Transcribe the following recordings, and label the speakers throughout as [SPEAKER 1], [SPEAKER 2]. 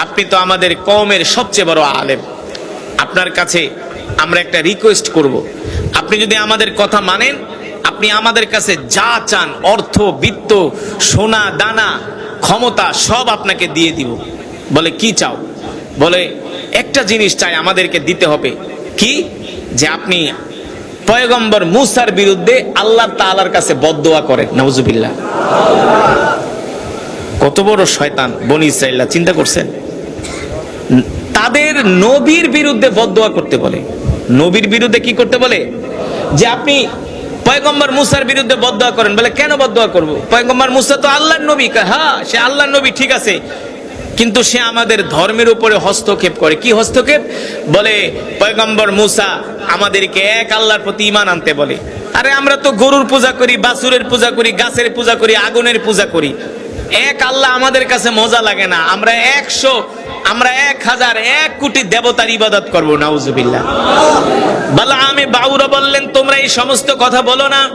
[SPEAKER 1] আপনি তো আমাদের কওমের সবচেয়ে বড় আলেম। আপনার কাছে আমরা একটা রিকোয়েস্ট করব। আপনি যদি আমাদের কথা মানেন, আপনি আমাদের কাছে যা চান, অর্থ, বিত্ত, সোনা, দানা, ক্ষমতা, সব আপনাকে দিয়ে দিব। বলে, কি চাও? বলে, একটা জিনিস চাই আমাদেরকে দিতে হবে। কি? যে আপনি পয়গম্বর মুসার বিরুদ্ধে আল্লাহ তাআলার কাছে বদদোয়া করেন। নওজুবিল্লাহ কত বড় শয়তান বনি ইসরাইল্লাহ চিন্তা করছেন? তাদের নবীর বিরুদ্ধে বদদোয়া করতে বলে। নবীর বিরুদ্ধে কি করতে বলে? যে আপনি পয়গম্বর মুসার বিরুদ্ধে বদদোয়া করেন। বলে, কেন বদদোয়া করব? পয়গম্বর মুসা তো আল্লাহর নবী। হ্যাঁ সে আল্লাহর নবী, ঠিক আছে। কিন্তু সে আমাদের ধর্মের উপরে হস্তক্ষেপ করে। কি হস্তক্ষেপ? বলে, পয়গম্বর মুসা আমাদেরকে এক আল্লাহর প্রতি ইমান আনতে বলে। আরে, আমরা তো গরুর পূজা করি বাসুরের পূজা করি, গাছের পূজা করি, আগুনের পূজা করি। এক আল্লাহ আমাদের কাছে মজা লাগে না। আমরা একশো আমরা এক হাজার এক কোটি দেবতার ইবাদত করব, নাউজুবিল্লাহ। বলা, আমি বাউরা বললেন, তোমরা এই সমস্ত কথা বলো না।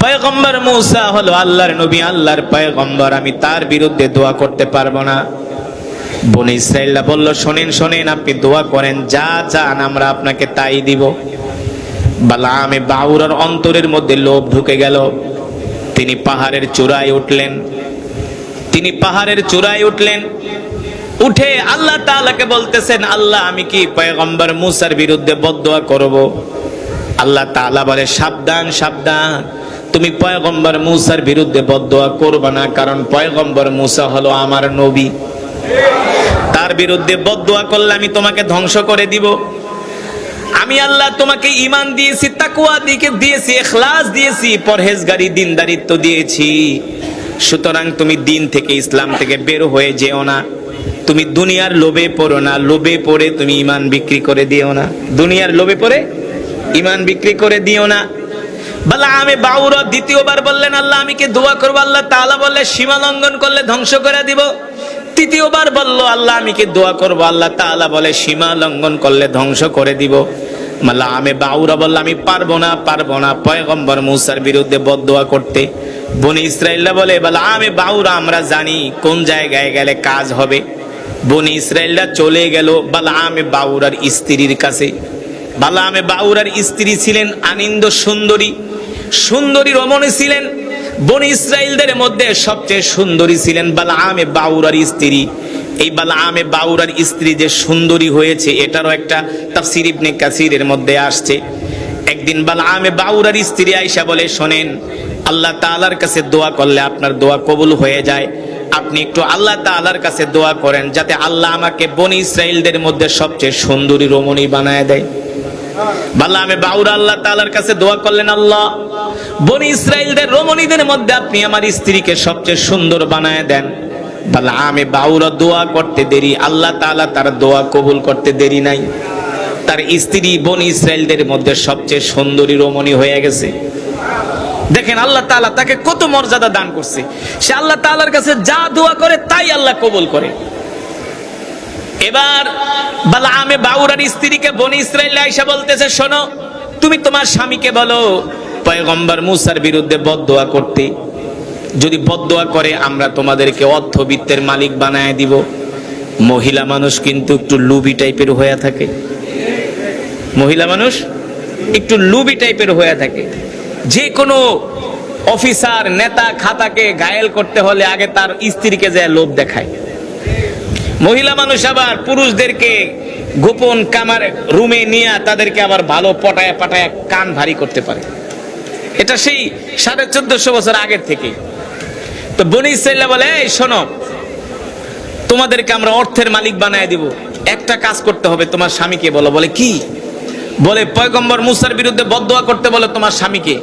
[SPEAKER 1] পয়গম্বর মূসা হলো আল্লাহর নবী, আল্লাহর পয়গম্বর, আমি তার বিরুদ্ধে দোয়া করতে পারব না। বনে ইসরাইল্লা বলল, শোনেন শোনেন, আপনি দোয়া করেন, যা চান আমরা আপনাকে তাই দিব। বালামে বাউরার অন্তরের মধ্যে লোভ ঢুকে গেল। তিনি পাহাড়ের চূড়ায় উঠলেন। তিনি পাহাড়ের চূড়ায় উঠলেন। উঠে আল্লাহ তাআলাকে বলতেছেন, আল্লাহ, আমি কি পয়গম্বর মুসার বিরুদ্ধে বদদোয়া করব? আল্লাহ তাআলা বলে, সাবধান সাবধান। তুমি পয়গম্বর মুসার বিরুদ্ধে বদদোয়া করবে না, কারণ পয়গম্বর মুসা হলো আমার নবী। তার বিরুদ্ধে বদদোয়া করলে আমি তোমাকে ধ্বংস করে দিব। আমি আল্লাহ তোমাকে ইমান দিয়েছি তাকুয়া দিকে দিয়েছি এখলাস দিয়েছি, পরহেজগারি, দিনদারিত্ব দিয়েছি। সুতরাং তুমি দিন থেকে ইসলাম থেকে বের হয়ে যেও না। তুমি দুনিয়ার লোভে পড়ো না, লোভে পড়ে তুমি ইমান বিক্রি করে দিও না। দুনিয়ার লোভে পড়ে ইমান বিক্রি করে দিও না। বলা, আমি বাউর দ্বিতীয়বার বললেন, আল্লাহ, আমি কি দোয়া করব? আল্লাহ তাআলা বললে, সীমা লঙ্ঘন করলে ধ্বংস করে দিব। তৃতীয়বার বলল, আল্লাহ, আমি কি দোয়া করব? আল্লাহ তাআলা বলে, সীমা লঙ্ঘন করলে ধ্বংস করে দিব। মাল্লা আমি বাউরা বললাম, আমি পারব না পারব না। পয়গম্বর মুসার বিরুদ্ধে বদদোয়া করতে বনি ইসরাইল্লা বলে বলে আমি বাউরা, আমরা জানি কোন জায়গায় গেলে কাজ হবে। বনি ইসরাইল্লা চলে গেল বালা আমি বাউরার স্ত্রীর কাছে। বালা আমি বাউরার স্ত্রী ছিলেন আনন্দ সুন্দরী। সুন্দরী রমণী ছিলেন। বনি ইসরায়েলদের মধ্যে সবচেয়ে সুন্দরী ছিলেন বালা আমি বাউরার স্ত্রী। এই বালা আমে বাউরার স্ত্রী যে সুন্দরী হয়েছে, এটারও একটা তাফসির ইবনে কাসিরের মধ্যে আসছে। একদিন বালা আমে বাউরার স্ত্রী আইসা বলে, শোনেন আল্লাহ তাআলার কাছে দোয়া করলে আপনার দোয়া কবুল হয়ে যায়। আপনি একটু আল্লাহ তাআলার কাছে দোয়া করেন যাতে আল্লাহ আমাকে বনি ইসরায়েলদের মধ্যে সবচেয়ে সুন্দরী রমণী বানায় দেয়। বাল্লা আমি বাউরা আল্লাহ তাআলার কাছে দোয়া করলেন, আল্লাহ, বনি ইসরায়েলদের রমণীদের মধ্যে আপনি আমার স্ত্রীকে সবচেয়ে সুন্দর বানায় দেন। বাল্লা আমি বাউরা দোয়া করতে দেরি, আল্লাহ তাআলা তার দোয়া কবুল করতে দেরি নাই। তার স্ত্রী বনি ইসরায়েলদের মধ্যে সবচেয়ে সুন্দরী রমণী হয়ে গেছে। দেখেন আল্লাহ তাআলা তাকে কত মর্যাদা দান করছে। সে আল্লাহ তাআলার কাছে যা দোয়া করে তাই আল্লাহ কবুল করে। এবার বালামে বাউরার স্ত্রীকে বনি ইসরায়েল আইসা বলতেছে, শোনো, তুমি তোমার স্বামীকে বলো, পয়গম্বর মুসার বিরুদ্ধে বদদোয়া করতে। যদি বদদোয়া করে, আমরা তোমাদেরকে অর্থবিত্তের মালিক বানায় দিব। মহিলা মানুষ কিন্তু একটু লুবি টাইপের হয়ে থাকে। মহিলা মানুষ একটু লুবি টাইপের হয়ে থাকে। যে কোনো অফিসার, নেতা খাতাকে ঘায়েল করতে হলে আগে তার স্ত্রীকে যায় লোভ দেখায়। মহিলা মানুষ আবার পুরুষদেরকে গোপন কামার রুমে নিয়ে তাদেরকে আবার ভালো পটায় পাটায় কান ভারী করতে পারে। এটা সেই সাড়ে চোদ্দশো বছর আগের থেকে। তো বনি ইসরাইল্লা বলে, এই, শোনো, তোমাদেরকে আমরা অর্থের মালিক বানায় দিব। একটা কাজ করতে হবে, তোমার স্বামীকে বলো। বলে কি? বলে, পয়গম্বর মুসার বিরুদ্ধে বদদোয়া করতে বলে তোমার স্বামীকে।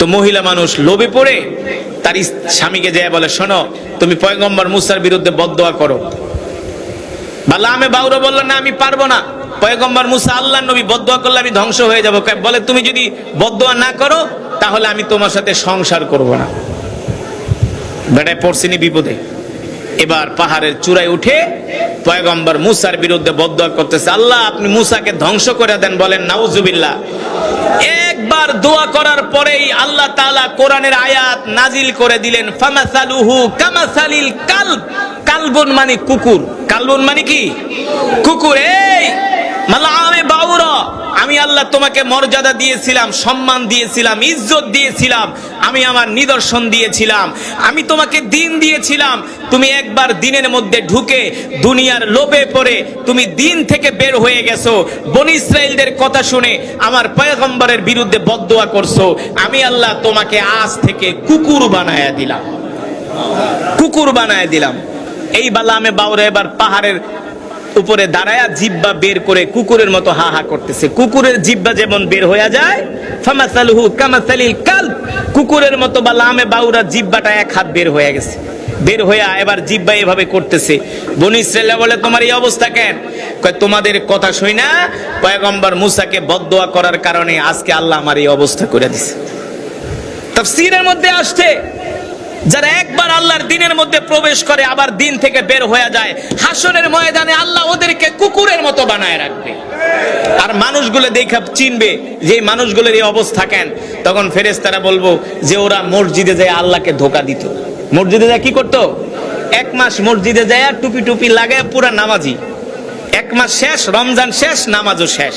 [SPEAKER 1] তো মহিলা মানুষ লোভে পড়ে, তার স্বামীকে যায় বলে, শোনো, তুমি পয়গম্বর মুসার বিরুদ্ধে বদদোয়া করো। বাল্লা আমি বাউরা বলল, না, আমি পারব না। পয়গম্বর মুসা আল্লাহ নবী বদদোয়া করলে আমি ধ্বংস হয়ে যাব। বলে, তুমি যদি বদদোয়া না করো, তাহলে আমি তোমার সাথে সংসার করব না। বেটায় পড়ছিনি বিপদে। এবার পাহাড়ের চূড়ায় উঠে পয়গম্বর মুসার বিরুদ্ধে বদদোয়া করতেছে। আল্লাহ, আপনি মুসাকে ধ্বংস করে দেন বলেন, নাউজুবিল্লাহ। একবার দোয়া করার পরেই আল্লাহ তালা কোরআনের আয়াত নাজিল করে দিলেন, ফামাসালুহু কামাসালিল কাল কালবন মানে কুকুর। কালবন মানে কি? কুকুর। এই আমি আল্লাহ তোমাকে মর্যাদা দিয়েছিলাম, সম্মান দিয়েছিলাম, ইজ্জত দিয়েছিলাম, আমি আমার নিদর্শন দিয়েছিলাম, আমি তোমাকে দিন দিয়েছিলাম, তুমি একবার দিনের মধ্যে ঢুকে দুনিয়ার লোভে পড়ে তুমি দিন থেকে বের হয়ে গেছো, বনি ইসরায়েলদের কথা শুনে আমার পয়গম্বরের বিরুদ্ধে বদদোয়া করছ, আমি আল্লাহ তোমাকে আজ থেকে কুকুর বানায়া দিলাম। কুকুর বানায় দিলাম। এই বালামে বাউরে এবার পাহাড়ের উপরে দাঁড়ায়া জিব্বা বের করে কুকুরের মতো হা হা করতেছে। কুকুরের জিব্বা যেমন বের হয়ে যায় কাল কুকুরের মতো বা লামে বাউরা জিব্বাটা এক হাত বের হয়ে গেছে। বের হইয়া এবার জিব্বা এভাবে করতেছে। বনি ইসরায়েল বলে, তোমার এই অবস্থা কেন? কয়, তোমাদের কথা শুই না। পয়গম্বর মুসাকে বদদোয়া করার কারণে আজকে আল্লাহ আমার এই অবস্থা করে দিছে। তাফসীরের মধ্যে আসছে যারা একবার আল্লাহর দিনের মধ্যে প্রবেশ করে, আবার দিন থেকে বের হয়ে যায় হাসনের ময়দানে আল্লাহ ওদেরকে কুকুরের মতো বানায় রাখবে। আর মানুষগুলো দেখা চিনবে যে মানুষগুলোর এই অবস্থা কেন। তখন ফেরেশতারা বলব যে ওরা মসজিদে যায় আল্লাহকে ধোকা দিত। মসজিদে যায় কি করতো? এক মাস মসজিদে যায় আর টুপি টুপি লাগায় পুরা নামাজি। এক মাস শেষ, রমজান শেষ, নামাজও শেষ।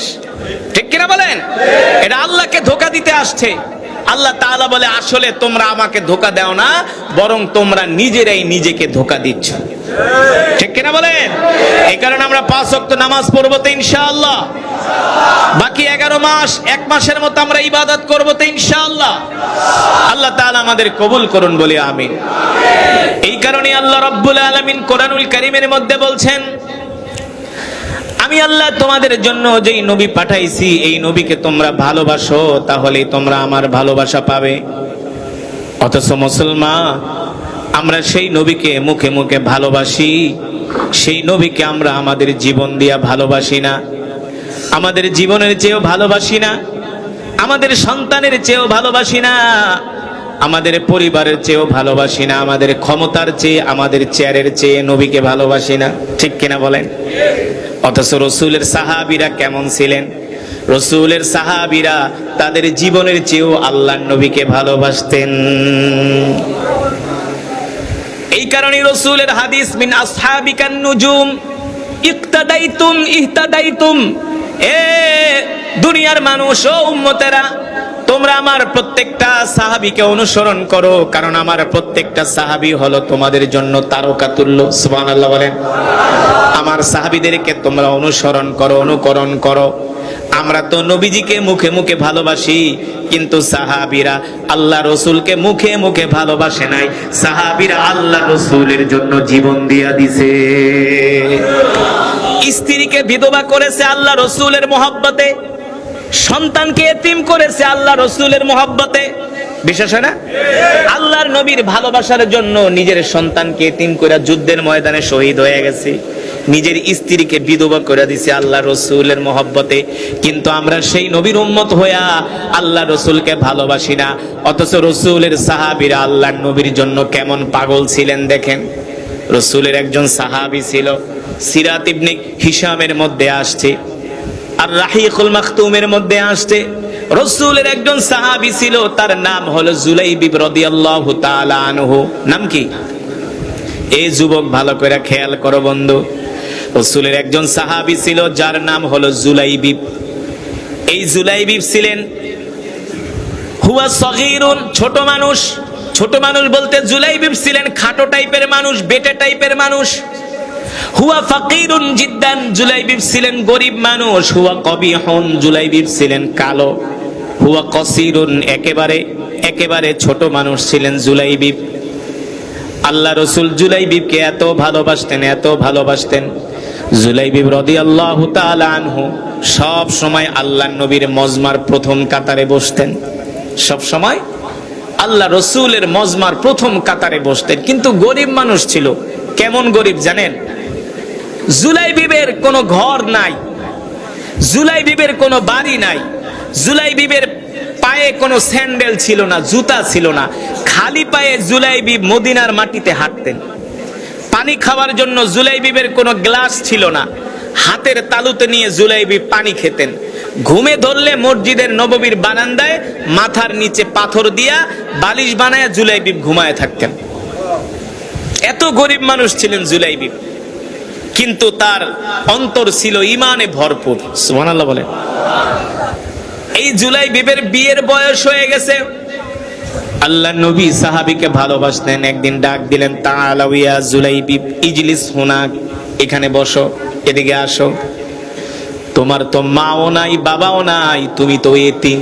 [SPEAKER 1] ঠিক কিনা বলেন? এটা আল্লাহকে ধোকা দিতে আসছে। আল্লাহ তাআলা বলে, আসলে তোমরা আমাকে ধোকা দাও না, বরং তোমরা নিজেরাই নিজেকে ধোকা দিচ্ছ। ঠিক কিনা বলেন? এই কারণে আমরা পাঁচ ওয়াক্ত নামাজ পড়ব তো ইনশাআল্লাহ। বাকি এগারো মাস, এক মাসের মতো আমরা ইবাদত করব তো ইনশাআল্লাহ। আল্লাহ তাআলা আমাদের কবুল করুন বলে, আমিন। এই কারণে আল্লাহ রব্বুল আলামিন কোরআনুল কারীমের মধ্যে বলছেন আমি আল্লাহ তোমাদের জন্য যেই নবী পাঠাইছি, এই নবীকে তোমরা ভালোবাসো তাহলে তোমরা আমার ভালোবাসা পাবে। অথচ মুসলমান, আমরা সেই নবীকে মুখে মুখে ভালোবাসি, সেই নবীকে আমরা আমাদের জীবন দিয়া ভালোবাসি না। আমাদের জীবনের চেয়েও ভালোবাসি না, আমাদের সন্তানের চেয়েও ভালোবাসি না, আমাদের পরিবারের চেয়েও ভালোবাসি না, আমাদের ক্ষমতার চেয়ে, আমাদের চেয়ারের চেয়ে নবীকে ভালোবাসি না। ঠিক কিনা বলেন? অথচ রসুলের সাহাবিরা কেমন ছিলেন? রসুলের সাহাবিরা তাদের জীবনের চেয়েও আল্লাহ নবীকে ভালোবাসতেন। এই কারণে রসুলের হাদিস, মিন আসহাবিকান নুজুম, ইকতাদাইতুম ইহতাদাইতুম। এ দুনিয়ার মানুষ, ও উম্মতেরা তোমরা আমার প্রত্যেকটা সাহাবীকে অনুসরণ করো, কারণ আমার প্রত্যেকটা সাহাবী হলো তোমাদের জন্য তারকা তুল্য, সুবহানাল্লাহ বলেন। আমার সাহাবীদেরকে তোমরা অনুসরণ করো, অনুকরণ করো। আমরা তো নবীজিকে মুখে মুখে ভালোবাসি, কিন্তু সাহাবীরা আল্লাহ রসুলকে মুখে মুখে ভালোবাসে নাই। সাহাবীরা আল্লাহ রসুলের জন্য জীবন দিয়া দিছে। স্ত্রীকে বিধবা করেছে আল্লাহ রসুলের মোহাব্বতে। সন্তানকে এতিম করেছে আল্লাহ রসুলের মোহাব্বতে। বিশ্বাস হয় না? আল্লাহর নবীর ভালোবাসার জন্য নিজের সন্তানকে এতিম করে যুদ্ধের ময়দানে শহীদ হয়ে গেছে। নিজের স্ত্রীকে বিধবা করে দিছে আল্লাহ রসুলের মহব্বতে। কিন্তু আমরা সেই নবীর উম্মত হইয়া আল্লাহ রসুলকে ভালোবাসি না। অথচ রসুলের সাহাবিরা আল্লাহর নবীর জন্য কেমন পাগল ছিলেন দেখেন। রসুলের একজন সাহাবি ছিল, সিরাত ইবনে হিসামের মধ্যে আসছে। আর রাহিকুল মাখতুমের মধ্যে আসছে। রসুলের একজন সাহাবি ছিল, তার নাম হলো জুলাইবিব রাদিয়াল্লাহু তাআলা আনহু। নাম কি? এই যুবক ভালো করে খেয়াল করো বন্ধু। রসুলের একজন সাহাবি ছিল, যার নাম হলো জুলাইবিব এই জুলাইবিব ছিলেন, হুয়া সগীরুন, ছোট মানুষ। ছোট মানুষ বলতে জুলাইবিব ছিলেন খাটো টাইপের মানুষ, বেটে টাইপের মানুষ। হুয়া ফাকিরুন জিদ্দান, জুলাইবিব ছিলেন গরিব মানুষ, হুয়া কবিহন, জুলাইবিব ছিলেন কালো, হুয়া কসিরুন একেবারে একেবারে ছোট মানুষ ছিলেন জুলাইবিব। আল্লাহ রসুল জুলাইবিবকে এত ভালোবাসতেন এত ভালোবাসতেন। জুলাইবিব রদি আল্লাহ আনহু সব সময় আল্লাহ নবীর মজমার প্রথম কাতারে বসতেন। সব সময় আল্লাহ রসুলের মজমার প্রথম কাতারে বসতেন। কিন্তু গরিব মানুষ ছিল। কেমন গরিব জানেন? জুলাইবিবের কোনো ঘর নাই। জুলাইবিবের কোনো বাড়ি নাই। জুলাইবিবের পায়ে কোনো স্যান্ডেল ছিল না, জুতা ছিল না। খালি পায়ে জুলাইবিব মদিনার মাটিতে হাঁটতেন। পানি খাওয়ার জন্য জুলাইবিবের কোনো গ্লাস ছিল না। হাতের তালুতে নিয়ে জুলাইবিব পানি খেতেন। ঘুমে ধরলে মসজিদের নববীর বারান্দায় মাথার নিচে পাথর দিয়া বালিশ বানায় জুলাইবিব ঘুমায় থাকতেন। এত গরিব মানুষ ছিলেন জুলাইবি কিন্তু তার অন্তর ছিল ইমানে ভরপুর। সুবহানাল্লাহ বলে এই জুলাই বিবের বিয়ের বয়স হয়ে গেছে। আল্লাহ নবী সাহাবিকে ভালোবাসতেন, একদিন ডাক দিলেন তাআলাউয়া জুলাইবি ইজলিস হুনাক এখানে বসো, এদিকে আসো। তোমার তো মাও নাই, বাবাও নাই, তুমি তো এতিম।